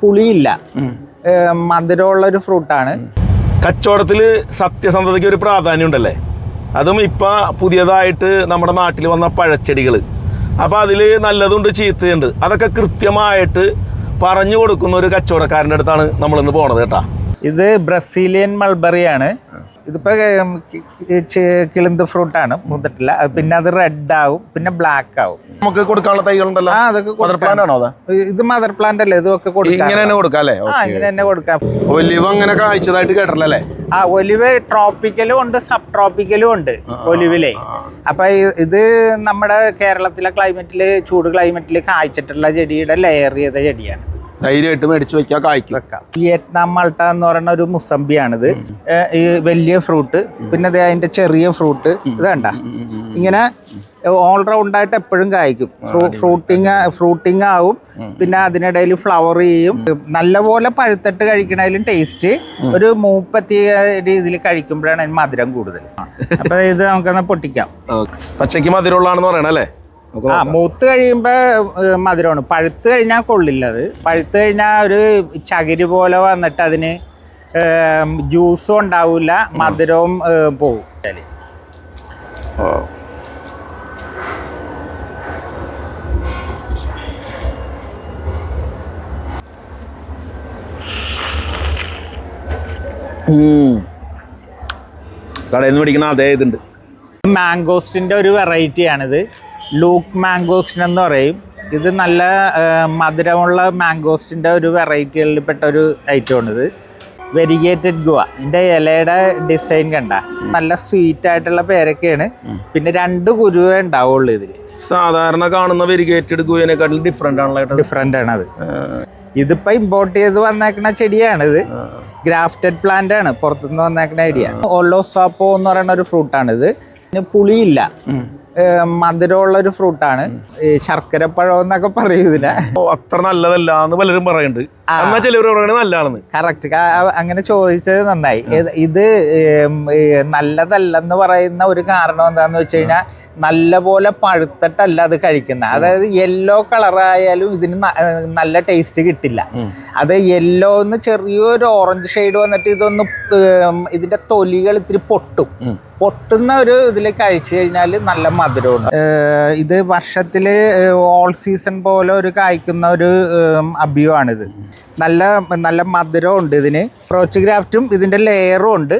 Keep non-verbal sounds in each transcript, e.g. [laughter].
പുളിയില്ല. മധുരമുള്ള ഒരു ഫ്രൂട്ടാണ്. കച്ചവടത്തിൽ സത്യസന്ധതയ്ക്ക് ഒരു പ്രാധാന്യം ഉണ്ടല്ലേ അതും ഇപ്പൊ പുതിയതായിട്ട് നമ്മുടെ നാട്ടിൽ വന്ന പഴച്ചെടികൾ അപ്പൊ അതിൽ നല്ലതുണ്ട് ചീത്തയുണ്ട്. അതൊക്കെ കൃത്യമായിട്ട് പറഞ്ഞു കൊടുക്കുന്ന ഒരു കച്ചവടക്കാരന്റെ അടുത്താണ് നമ്മളിന്ന് പോണത് കേട്ടാ. ഇത് ബ്രസീലിയൻ മൾബറി ആണ് ഇതിപ്പോ ഏം, കി- കി- ചെ- കിളിന്ത് ഫ്രൂട്ടാണ് മൂത്തിട്ടില്ല. പിന്നെ അത് റെഡ് ആവും. പിന്നെ ബ്ലാക്ക് ആവും. നമുക്ക് കൊടുക്കാനുള്ള തൈകളുണ്ടല്ലോ? ആ അതൊക്കെ മദർ പ്ലാന്റ് ആണോ അത്? ഇത് മദർ പ്ലാന്റ് അല്ലേ? ഇതൊക്കെ കൊടുക്കാം. ഇങ്ങനെ തന്നെ കൊടുക്കാം അല്ലേ? ആ ഇങ്ങനെ തന്നെ കൊടുക്കാം. ഒലിവ് അങ്ങനെ കാഴ്ചതായിട്ട് കേട്ടല്ലേ ആ ഒലിവ് ട്രോപ്പിക്കലും ഉണ്ട് സബ് ട്രോപ്പിക്കലും ഉണ്ട് ഒലിവിലെ അപ്പൊ ഇത് നമ്മുടെ കേരളത്തിലെ ക്ലൈമറ്റിൽ ചൂട് ക്ലൈമറ്റിൽ കായ്ച്ചിട്ടുള്ള ചെടിയുടെ ലെയർ ചെയ്ത ചെടിയാണ്. ധൈര്യമായിട്ട് മേടിച്ച് വെക്കാൻ കായ്ക്കും. വെക്കാം. വിയറ്റ്നാം മൾട്ട എന്ന് പറയുന്ന ഒരു മുസമ്പിയാണിത് ഏ, ഈ വലിയ ഫ്രൂട്ട് പിന്നെ അതിന്റെ ചെറിയ ഫ്രൂട്ട് ഇത് വേണ്ട ഇങ്ങനെ ഓൾറൗണ്ട് ആയിട്ട് എപ്പോഴും കായ്ക്കും. ഫ്രൂട്ടിങ് ഫ്രൂട്ടിങ് ആവും. പിന്നെ അതിനിടയിൽ ഫ്ലവർ ചെയ്യും. നല്ലപോലെ പഴുത്തിട്ട് കഴിക്കണതിലും ടേസ്റ്റ് ഒരു മൂപ്പത്തിയ രീതിയിൽ കഴിക്കുമ്പോഴാണ് അതിന് മധുരം കൂടുതൽ. അപ്പൊ ഇത് നമുക്കൊന്ന് പൊട്ടിക്കാം. പച്ചയ്ക്ക് മധുരമുള്ളതാണെന്ന് പറയണല്ലേ? ആ മൂത്ത് കഴിയുമ്പോൾ മധുരമാണ്. പഴുത്ത് കഴിഞ്ഞാൽ കൊള്ളില്ല അത്. പഴുത്ത് കഴിഞ്ഞാൽ ഒരു ചകിരി പോലെ വന്നിട്ട് അതിന് ജ്യൂസും ഉണ്ടാവില്ല മധുരവും പോവും. കടയിൽ നിന്ന് പിടിക്കുന്ന അതേ ഇതുണ്ട്. മാംഗോസ്റ്റിന്റെ ഒരു വെറൈറ്റി ആണിത് ലൂക്ക് മാംഗോസ്റ്റിൻ എന്ന് പറയും. ഇത് നല്ല മധുരമുള്ള മാംഗോസ്റ്റിന്റെ ഒരു വെറൈറ്റികളിൽപ്പെട്ട ഒരു ഐറ്റമാണിത്. Variegated guava. ഇതിന്റെ ഇലയുടെ ഡിസൈൻ കണ്ട. നല്ല സ്വീറ്റ് ആയിട്ടുള്ള പേരൊക്കെയാണ് പിന്നെ രണ്ട് കുരുവേ ഉണ്ടാവുള്ളൂ ഇതിൽ സാധാരണ കാണുന്ന വെരിഗേറ്റഡ് ഗുയനെക്കാട്ടിൽ ഡിഫറെന്റ് ആണല്ലോ. ഡിഫറെന്റ് ആണ് അത്. ഇതിപ്പോ ഇമ്പോർട്ട് ചെയ്ത് വന്നേക്കണ ചെടിയാണ് ഇത്. ഗ്രാഫ്റ്റഡ് പ്ലാന്റ് ആണ്. പുറത്തുനിന്ന് വന്നേക്കണ ഐഡിയ. ഓലോസാപ്പോ എന്ന് പറയുന്ന ഒരു ഫ്രൂട്ടാണിത് പിന്നെ പുളിയില്ല. മധുരമുള്ള ഒരു ഫ്രൂട്ടാണ്. ശർക്കര പഴം എന്നൊക്കെ പറയും ഇതിനെ. അത്ര നല്ലതല്ല എന്ന് പലരും പറയുന്നുണ്ട്. എന്നാ ചിലവർ പറയണത് നല്ലതാണെന്ന്. കറക്റ്റ് അങ്ങനെ ചോദിച്ചത് നന്നായി. ഇത് നല്ലതല്ലെന്ന് പറയുന്ന ഒരു കാരണം എന്താന്ന് വെച്ച് കഴിഞ്ഞാൽ നല്ലപോലെ പഴുത്തിട്ടല്ല അത് കഴിക്കുന്നത് അതായത് യെല്ലോ കളറായാലും ഇതിന് നല്ല ടേസ്റ്റ് കിട്ടില്ല. അത് യെല്ലോ എന്ന് ചെറിയൊരു ഓറഞ്ച് ഷെയ്ഡ് വന്നിട്ട് ഇതൊന്ന് ഇതിന്റെ തൊലികൾ ഇത്തിരി പൊട്ടും. പൊട്ടുന്ന ഒരു ഇതിൽ കഴിച്ചു കഴിഞ്ഞാൽ നല്ല ഏഹ് ഇത് വർഷത്തിൽ ഓൾ സീസൺ പോലെ ഒരു കായ്ക്കുന്ന ഒരു അഭ്യമാണിത് നല്ല നല്ല മധുരമുണ്ട് ഇതിന്. പ്രോച്ച് ഗ്രാഫ്റ്റും ഇതിന്റെ ലെയറും ഉണ്ട്.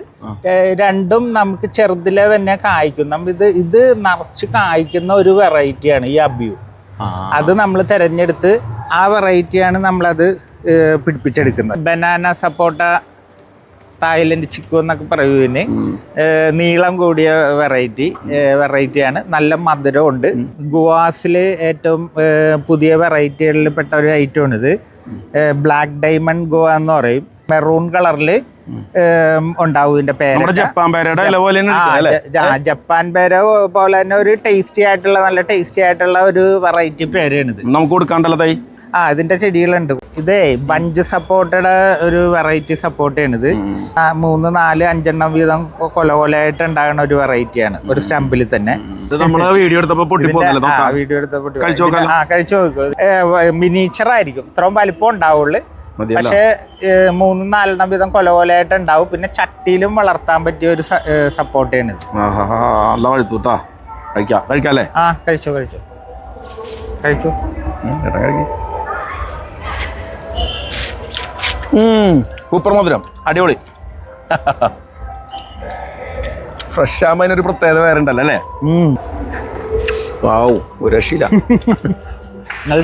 രണ്ടും നമുക്ക് ചെറുതിലെ തന്നെ കായ്ക്കും. ഇത് ഇത് നിറച്ച് കായ്ക്കുന്ന ഒരു വെറൈറ്റിയാണ് ഈ അഭ്യു. അത് നമ്മൾ തിരഞ്ഞെടുത്ത് ആ വെറൈറ്റിയാണ് നമ്മളത് പിടിപ്പിച്ചെടുക്കുന്നത്. ബനാന സപ്പോട്ട തായ്ലൻഡ് ചിക്കു എന്നൊക്കെ പറയുന്നതിന് നീളം കൂടിയ വെറൈറ്റി വെറൈറ്റിയാണ് നല്ല മധുരം ഉണ്ട്. ഗുവാസിൽ ഏറ്റവും പുതിയ വെറൈറ്റികളിൽ പെട്ട ഒരു ഐറ്റമാണ് ഇത്. ബ്ലാക്ക് ഡയമണ്ട് ഗുവ എന്ന് പറയും. മെറൂൺ കളറിൽ ഉണ്ടാവും ഇതിന്റെ പേര് ജപ്പാൻ പേരയുടെ ജപ്പാൻ പേര പോലെ തന്നെ ഒരു ടേസ്റ്റി ആയിട്ടുള്ള നല്ല ടേസ്റ്റി ആയിട്ടുള്ള ഒരു വെറൈറ്റി പേരാണിത്. നമുക്ക് കൊടുക്കാണ്ടല്ലോ തൈ? ആ ഇതിന്റെ ചെടികളുണ്ട്. ഇതേ ബഞ്ച് സപ്പോർട്ടയുടെ ഒരു വെറൈറ്റി സപ്പോർട്ടാണ് ഇത് മൂന്ന് നാല് അഞ്ചെണ്ണം വീതം കൊല കൊലയായിട്ട് ഉണ്ടാകുന്ന ഒരു വെറൈറ്റിയാണ് ഒരു സ്റ്റമ്പിൽ തന്നെ. വീഡിയോ വീഡിയോ കഴിച്ചു നോക്കൂ. മിനിച്ചർ ആയിരിക്കും. ഇത്രയും വലിപ്പം ഉണ്ടാവുള്ളൂ. പക്ഷെ മൂന്നും നാലെണ്ണം വീതം കൊല കൊലയായിട്ട് ഉണ്ടാവും. പിന്നെ ചട്ടിയിലും വളർത്താൻ പറ്റിയ ഒരു സപ്പോർട്ടാണ് ഇത്. നല്ല കഴിക്കാം. കഴിക്കാല്ലേ? ആ കഴിച്ചു കഴിച്ചു. കഴിച്ചു. സൂപ്പർ മധുരം അടിപൊളി. ഫ്രഷ് ആകുമ്പോൾ അതിനൊരു പ്രത്യേകത വേറെ ഉണ്ടല്ലോ അല്ലേ വാവ് ഒരു രക്ഷയില്ല. [laughs] നല്ല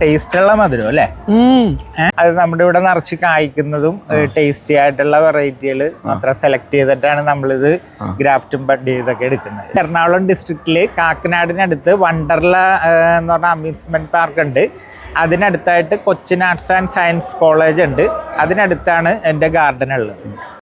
ടേസ്റ്റ് ഉള്ള മധുരം അല്ലേ? അത് നമ്മുടെ ഇവിടെ നിറച്ച് കായ്ക്കുന്നതും ടേസ്റ്റി ആയിട്ടുള്ള വെറൈറ്റികൾ മാത്രം സെലക്ട് ചെയ്തിട്ടാണ് നമ്മളിത് ഗ്രാഫ്റ്റും ബഡ് ചെയ്തൊക്കെ എടുക്കുന്നത്. എറണാകുളം ഡിസ്ട്രിക്റ്റിൽ കാക്കനാടിനടുത്ത് വണ്ടർല എന്ന് പറഞ്ഞ അമ്യൂസ്മെന്റ് പാർക്ക് ഉണ്ട്. അതിനടുത്തായിട്ട് Cochin arts and science college ഉണ്ട്. അതിനടുത്താണ് എന്റെ ഗാർഡൻ ഉള്ളത്.